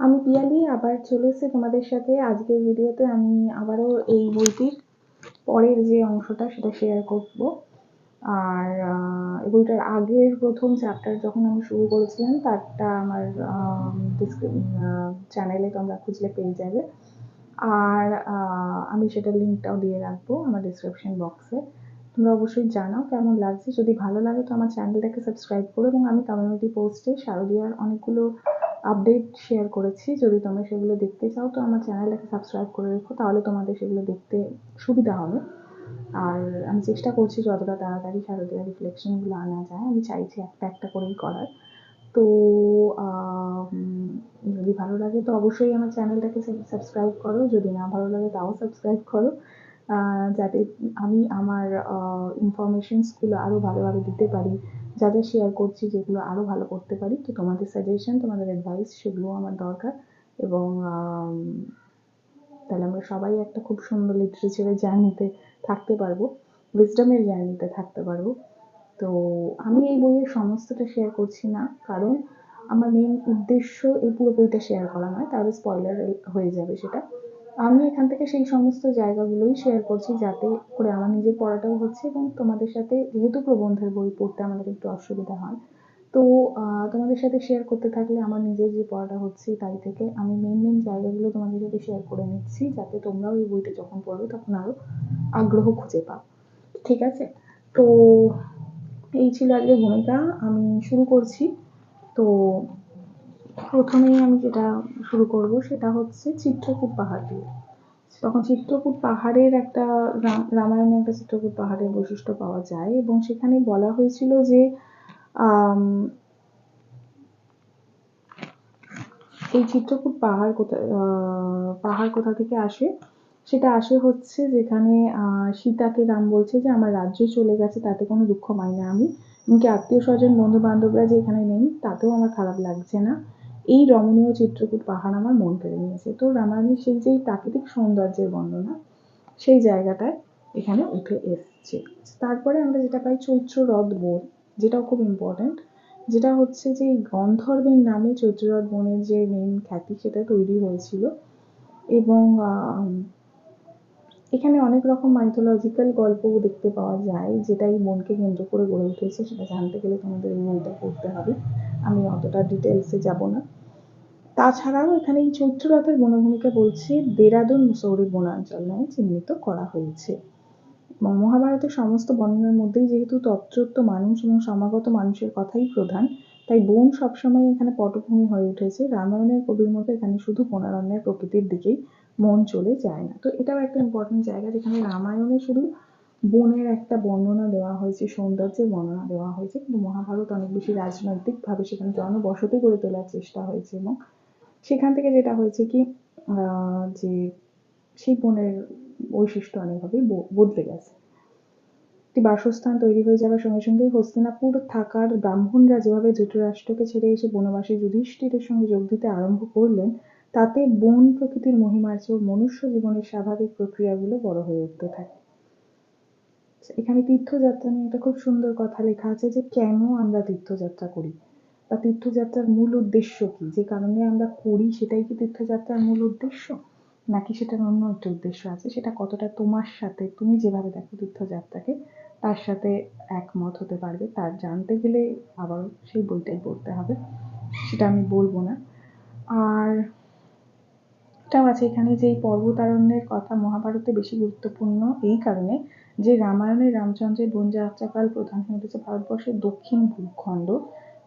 আমি পিয়ালি, আবার চলে এসেছি তোমাদের সাথে আজকের ভিডিওতে। আমি আবারও এই বইটির পরের যে অংশটা, সেটা শেয়ার করব। আর এই বইটার আগের প্রথম চ্যাপ্টার যখন আমি শুরু করেছিলাম, তারটা আমার চ্যানেলে তোমরা খুঁজলে পেয়ে যাবে। আর আমি সেটার লিঙ্কটাও দিয়ে রাখব আমার ডিসক্রিপশন বক্সে তোমরা অবশ্যই জানাও কেমন লাগছে। যদি ভালো লাগে তো আমার চ্যানেলটাকে সাবস্ক্রাইব করো এবং আমি কমিউনিটি পোস্টে শারদীয়ার অনেকগুলো আপডেট শেয়ার করেছি। যদি তোমরা সেগুলো দেখতে চাও তো আমার চ্যানেলটাকে সাবস্ক্রাইব করে রেখো, তাহলে তোমাদের সেগুলো দেখতে সুবিধা হবে। আর আমি চেষ্টা করছি যতটা তাড়াতাড়ি শারদীয় রিফ্লেকশনগুলো আনা যায়। আমি চাইছি একটা একটা করেই করার। তো যদি ভালো লাগে তো অবশ্যই আমার চ্যানেলটাকে সাবস্ক্রাইব করো। যদি না ভালো লাগে তাও সাবস্ক্রাইব করো। যাতে আমি আমার ইনফরমেশনসগুলো আরও ভালোভাবে দিতে পারি যা যা শেয়ার করছি, যেগুলো আরও ভালো করতে পারি, তো তোমাদের সাজেশন তোমাদের অ্যাডভাইস সেগুলোও আমার দরকার এবং তাহলে আমরা সবাই একটা খুব সুন্দর লিটারেচারের জার্নিতে থাকতে পারব উইজডমের জার্নিতে থাকতে পারব। তো আমি এই বইয়ের সমস্তটা শেয়ার করছি না, কারণ আমার মেন উদ্দেশ্য এই পুরো বইটা শেয়ার করা নয়, তাহলে স্পয়লার হয়ে যাবে সেটা। আমি এখান থেকে সেই সমস্ত জায়গাগুলোই শেয়ার করছি যাতে করে আমার নিজের পড়াটাও হচ্ছে এবং তোমাদের সাথে যেহেতু প্রবন্ধের বই পড়তে আমাদের একটু অসুবিধা হয়, তো তোমাদের সাথে শেয়ার করতে থাকলে আমার নিজের যে পড়াটা হচ্ছে তাই থেকে আমি মেন মেন জায়গাগুলো তোমাদের সাথে শেয়ার করে নিচ্ছি যাতে তোমরাও এই বইটা যখন পড়বে তখন আরও আগ্রহ খুঁজে পাও। ঠিক আছে? তো, এই ছিল আজকে ভূমিকা। আমি শুরু করছি। তো প্রথমেই আমি যেটা শুরু করব সেটা হচ্ছে চিত্রকূট পাহাড় দিয়ে। তখন চিত্রকূট পাহাড়ের একটা রামায়ণে একটা চিত্রকূট পাহাড়ের বৈশিষ্ট্য পাওয়া যায় এবং সেখানে বলা হয়েছিল যে এই চিত্রকূট পাহাড় কোথা পাহাড় কোথা থেকে আসে? সেটা আসে হচ্ছে যেখানে সীতাকে রাম বলছে যে, আমার রাজ্য চলে গেছে, তাতে কোনো দুঃখ পাই না আমি। এমনকি আত্মীয় স্বজন বন্ধু বান্ধবরা যে এখানে নেই, তাতেও আমার খারাপ লাগছে না। এই রমণীয় চিত্রকূট পাহাড় আমার মন কেড়ে নিয়েছে। তো রামায়ণের সেই যে প্রাকৃতিক সৌন্দর্যের বর্ণনা সেই জায়গাটায় এখানে উঠে এসছে। তারপরে আমরা যেটা পাই চৈত্র হ্রদ বোন, যেটাও খুব ইম্পর্ট্যান্ট যেটা হচ্ছে যে গন্ধর্বের নামে চৈত্ররথ বনের যে মেন খ্যাতি সেটা তৈরি হয়েছিল। এবং এখানে অনেক রকম মাইথোলজিক্যাল গল্পও দেখতে পাওয়া যায়, যেটা এই বনকে কেন্দ্র করে গড়ে উঠেছে, সেটা জানতে গেলে তোমাদের এই বইটা পড়তে হবে। আমি অতটা ডিটেলসে যাব না। তাছাড়াও এখানে এই চৈত্ররথের বনভূমিকে বলছে, দেরাদুন মুসৌরি বনাঞ্চল নামে চিহ্নিত করা হয়েছে। এবং মহাভারতের সমস্ত বর্ণনার মধ্যেই যেহেতু তত্রত্ব মানুষ এবং সমাগত মানুষের কথাই প্রধান, তাই বন সবসময় এখানে পটভূমি হয়ে উঠেছে। রামায়ণের কবির মতো এখানে শুধু বনারণ্যের প্রকৃতির দিকেই মন চলে যায় না। তো এটাও একটা ইম্পর্টেন্ট জায়গা যেখানে রামায়ণে শুধু বনের একটা বর্ণনা দেওয়া হয়েছে, সৌন্দর্যের বর্ণনা দেওয়া হয়েছে। কিন্তু মহাভারত অনেক বেশি রাজনৈতিকভাবে সেখানে জনবসতি গড়ে তোলার চেষ্টা হয়েছে এবং সেখান থেকে যেটা হয়েছে কি যে সেই বনের বৈশিষ্ট্য অনেকভাবেই বদলে গেছে। একটি বাসস্থান তৈরি হয়ে যাওয়ার সঙ্গে সঙ্গে হস্তিনাপুর থাকার ব্রাহ্মণরা যেভাবে ধৃতরাষ্ট্রকে ছেড়ে এসে বনবাসী যুধিষ্ঠিরের সঙ্গে যোগ দিতে আরম্ভ করলেন, তাতে বন প্রকৃতির মহিমার চেয়েও মনুষ্য জীবনের স্বাভাবিক প্রক্রিয়াগুলো বড় হয়ে উঠতে থাকে। এখানে তীর্থযাত্রা নিয়ে একটা খুব সুন্দর কথা লেখা আছে যে, কেন আমরা তীর্থযাত্রা করি? বা তীর্থযাত্রার মূল উদ্দেশ্য কি? যে কারণে আমরা করি সেটাই কি তীর্থযাত্রার মূল উদ্দেশ্য? নাকি সেটার অন্য একটা উদ্দেশ্য আছে? সেটা কতটা তোমার সাথে, তুমি যেভাবে দেখো তীর্থযাত্রাকে, তার সাথে একমত হতে পারবে, তার জানতে গেলে আবারও সেই বইটাই পড়তে হবে। সেটা আমি বলব না। আর এটাও আছে এখানে যে পর্বতারণ্যের কথা মহাভারতে বেশি গুরুত্বপূর্ণ এই কারণে যে রামায়ণে রামচন্দ্রের বনযাত্রাকাল প্রধান হয়ে উঠেছে ভারতবর্ষের দক্ষিণ ভূখণ্ড।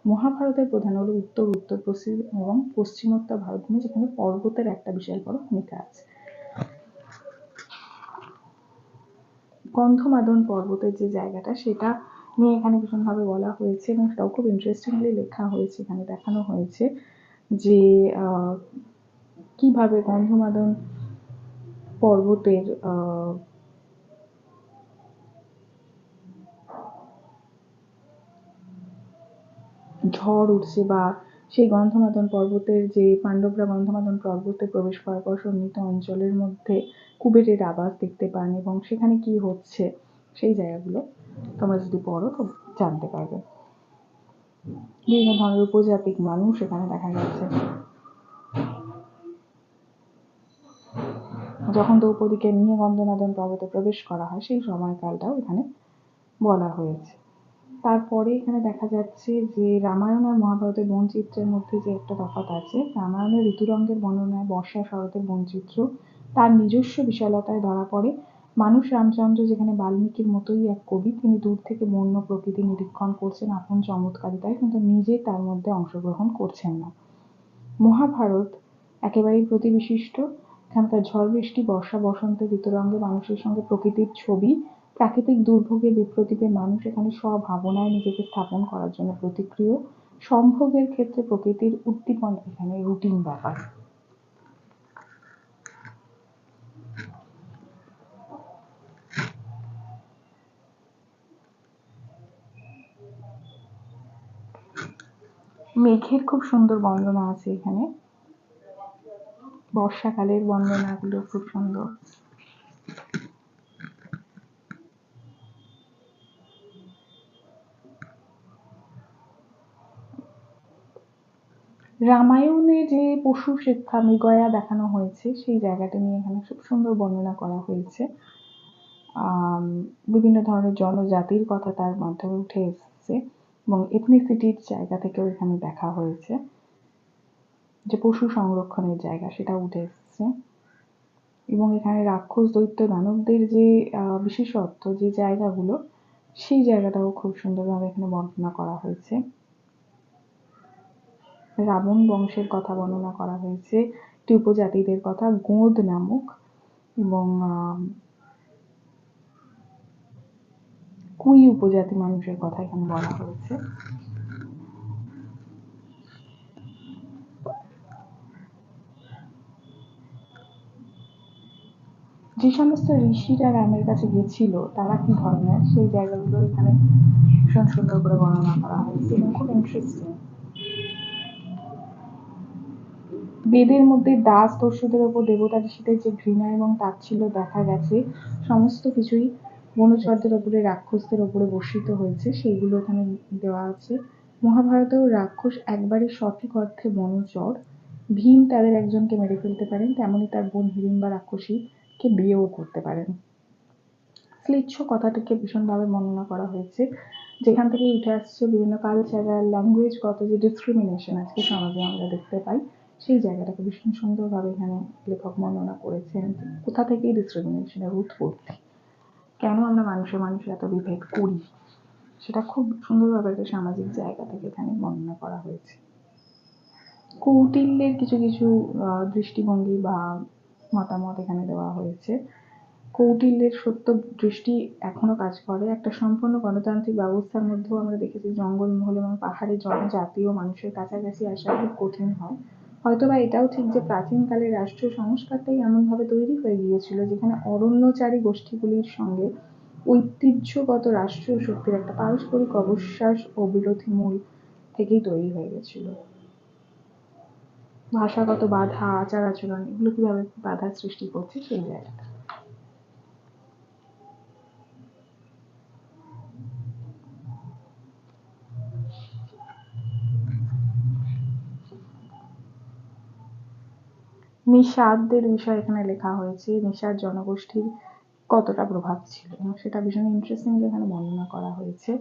মহাভারতের প্রধান হলো উত্তর উত্তর, পশ্চিম এবং পশ্চিমোত্তর ভারতভূমি, যেখানে পর্বতের একটা বিশাল বড় ভূমিকা আছে। গন্ধমাদন পর্বতের যে জায়গাটা, সেটা নিয়ে এখানে ভীষণভাবে বলা হয়েছে এবং সেটাও খুব ইন্টারেস্টিংলি লেখা হয়েছে, এখানে দেখানো হয়েছে যে কীভাবে গন্ধমাদন পর্বতের ঝড় উঠছে বা সেই গন্ধমাদন পর্বতের যে পাণ্ডবরা গন্ধমাদন পর্বতে প্রবেশ করার পর সন্নিহিত অঞ্চলের মধ্যে কুবেরের আবাস দেখতে পান এবং সেখানে কি হচ্ছে সেই জায়গাগুলো তোমরা যদি পড়ো তো জানতে পারবে। বিভিন্ন ধরনের উপজাতিক মানুষ এখানে দেখা যাচ্ছে। যখন দ্রৌপদীকে নিয়ে গন্ধমাদন পর্বতে প্রবেশ করা হয়, সেই সময়কালটাও এখানে বলা হয়েছে। তারপরে এখানে দেখা যাচ্ছে যে রামায়ণ আর মহাভারতের বনচিত্রের মধ্যে যে একটা তফাৎ আছে, রামায়ণের ঋতুরঙ্গের বর্ণনায় বর্ষা শরতের বনচিত্র তার নিজস্ব বিশালতায় ধরা পড়ে। মানুষ রামচন্দ্র যেখানে বাল্মীকির মতোই এক কবি, তিনি দূর থেকে বন্য প্রকৃতি নিরীক্ষণ করছেন আপন চমৎকারিতায়, কিন্তু নিজে তার মধ্যে অংশগ্রহণ করছেন না। মহাভারত একেবারেই প্রতিবিশিষ্ট। এখানকার ঝড় বৃষ্টি, বর্ষা বসন্তের ঋতুরঙ্গে মানুষের সঙ্গে প্রকৃতির ছবি প্রাকৃতিক দুর্ভোগের বিপ্রতীপে মানুষ এখানে স্বভাবনায় নিজেকে স্থাপন করার জন্য প্রতিক্রিয়। সম্ভোগের ক্ষেত্রে প্রকৃতির উদ্দীপন এখানে রুটিন ব্যাপার। মেঘের খুব সুন্দর বর্ণনা আছে এখানে। বর্ষাকালের বর্ণনাগুলো খুব সুন্দর। রামায়ণে যে পশু শিক্ষা মৃগয়া দেখানো হয়েছে, সেই জায়গাটা নিয়ে এখানে খুব সুন্দর বর্ণনা করা হয়েছে। বিভিন্ন ধরনের জনজাতির কথা তার মাধ্যমে উঠে এসেছে এবং এথনিসিটির জায়গা থেকেও এখানে দেখা হয়েছে। যে পশু সংরক্ষণের জায়গা সেটা উঠে এসেছে। এবং এখানে রাক্ষস, দৈত্য, দানবদের যে বিশেষত্ব, যে জায়গাগুলো, সেই জায়গাটাও খুব সুন্দরভাবে এখানে বর্ণনা করা হয়েছে। রাবণ বংশের কথা বর্ণনা করা হয়েছে। একটি উপজাতিদের কথা গোঁদ নামক এবং কুই উপজাতি মানুষের কথা এখানে বলা হয়েছে। যে সমস্ত ঋষিরা রামের কাছে গেছিল, তারা কি ধরনের? সেই জায়গাগুলো এখানে ভীষণ সুন্দর করে বর্ণনা করা হয়েছে এবং খুব ইন্টারেস্টিং বেদের মধ্যে দাস দস্যুদের ওপর দেবতা ঋষিদের যে ঘৃণা এবং তাচ্ছিল্য দেখা গেছে। সমস্ত কিছুই বনচরদের ওপরে, রাক্ষসদের ওপরে বর্ষিত হয়েছে। সেইগুলো এখানে দেওয়া আছে। মহাভারতেও রাক্ষস একবারে সঠিক অর্থে বনচর। ভীম তাদের একজনকে মেরে ফেলতে পারেন, তেমনি তার বোন হিড়িম্বা রাক্ষসীকে বিয়েও করতে পারেন। শ্লিচ্ছ কথাটিকে ভীষণভাবে বর্ণনা করা হয়েছে। যেখান থেকে উঠে আসছে বিভিন্ন কালচারাল ল্যাঙ্গুয়েজগত যে ডিসক্রিমিনেশন আজকে সমাজে আমরা দেখতে পাই। সেই জায়গাটাকে ভীষণ সুন্দরভাবে এখানে লেখক বর্ণনা করেছেন। কোথা থেকে ডিসক্রিমিনেশনের উৎপত্তি কেন আমরা মানুষে মানুষে এত বিভেদ করি? সেটা খুব সুন্দরভাবে একটা সামাজিক জায়গা থেকে এখানে বর্ণনা করা হয়েছে। কৌটিল্যের কিছু কিছু দৃষ্টিভঙ্গি বা মতামত এখানে দেওয়া হয়েছে। কৌটিল্যের সত্য দৃষ্টি এখনও কাজ করে। একটা সম্পূর্ণ গণতান্ত্রিক ব্যবস্থার মধ্যেও আমরা দেখেছি জঙ্গলমহল এবং পাহাড়ি জনজাতি ও মানুষের কাছাকাছি আসা খুব কঠিন হয়। হয়তোবা এটাও ঠিক যে প্রাচীনকালে রাষ্ট্রীয় সংস্কারটাই এমনভাবে তৈরি হয়ে গিয়েছিল যেখানে অরণ্যচারী গোষ্ঠীগুলির সঙ্গে ঐতিহ্যগত রাষ্ট্রীয় শক্তির একটা পারস্পরিক অবিশ্বাস ও বিরোধী মূল থেকেই তৈরি হয়ে গেছিল। ভাষাগত বাধা আচার আচরণ এগুলো কীভাবে বাধার সৃষ্টি করছে সেই জায়গাটা। নিষাদদের বিষয়ে এখানে লেখা হয়েছে, নিষাদ জনগোষ্ঠীর কতটা প্রভাব ছিল এবং সেটা ভীষণ ইন্টারেস্টিং এখানে বর্ণনা করা হয়েছে।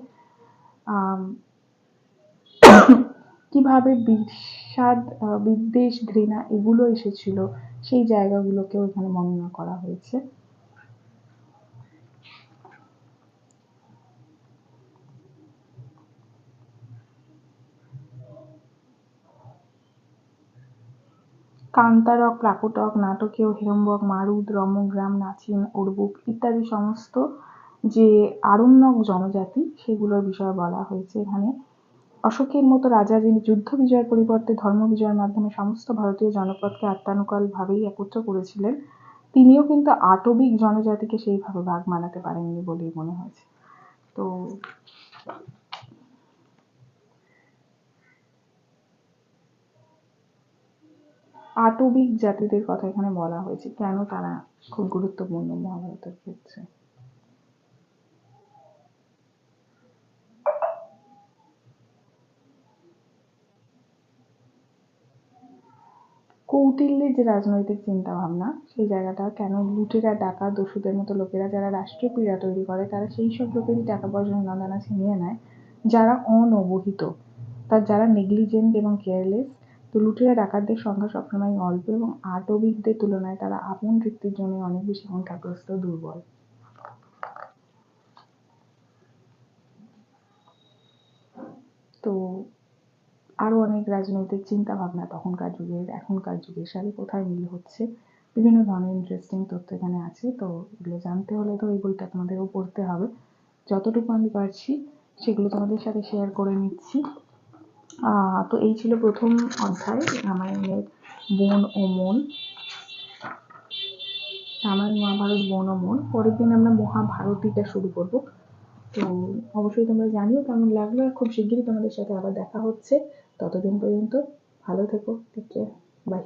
কীভাবে বিষাদ বিদ্বেষ, ঘৃণা এগুলো এসেছিল সেই জায়গাগুলোকেও এখানে বর্ণনা করা হয়েছে। কান্তারক, প্রাকটক, নাটকীয় হিড়ম্বক মারুদ রমগ্রাম নাচিন, উর্বুক ইত্যাদি সমস্ত যে আরণ্যক জনজাতি, সেগুলোর বিষয়ে বলা হয়েছে এখানে। অশোকের মতো রাজা যিনি যুদ্ধ বিজয়ের পরিবর্তে ধর্ম বিজয়ের মাধ্যমে সমস্ত ভারতীয় জনপদকে ভাবেই একত্র করেছিলেন, তিনিও কিন্তু আটবিক জনজাতিকে সেইভাবে ভাগ মানাতে পারেননি বলেই মনে হয়েছে। তো আটবিক জাতিদের কথা এখানে বলা হয়েছে। কেন তারা খুব গুরুত্বপূর্ণ মহাভারতের ক্ষেত্রে? কৌটিল্যের যে রাজনৈতিক চিন্তা ভাবনা সেই জায়গাটা কেন লুটেরা ডাকা দস্যুদের মতো লোকেরা যারা রাষ্ট্রীয় পীড়া তৈরি করে, তারা সেই সব লোকেরই টাকা পয়সা দানা ছিনিয়ে নেয়, যারা অনবহিত। তার যারা নেগলিজেন্ট এবং কেয়ারলেস তো লুটেরা ডাকাতদের সংখ্যা সবসময় অল্প এবং আটবিকদের তুলনায় তারা আপন তৃপ্তির জন্য অনেক বেশি সংখ্যাগ্রস্ত, দুর্বল। তো আরও অনেক রাজনৈতিক চিন্তা ভাবনা তখনকার যুগের, এখনকার যুগের সাথে কোথায় মিল হচ্ছে, বিভিন্ন ধরনের ইন্টারেস্টিং তথ্য এখানে আছে, তো এগুলো জানতে হলে তো এই বইটা তোমাদেরও পড়তে হবে। যতটুকু আমি পারছি, সেগুলো তোমাদের সাথে শেয়ার করে নিচ্ছি। তো এই ছিল প্রথম অধ্যায়, রামায়ণের বন ও মন। রামায়ণ, মহাভারত, বন ও মন। পরের দিন আমরা মহাভারতীটা শুরু করব। তো অবশ্যই তোমরা জানিও কেমন লাগল খুব শিগগিরই তোমাদের সাথে আবার দেখা হচ্ছে। ততদিন পর্যন্ত ভালো থেকো ঠিক কেয়ার বাই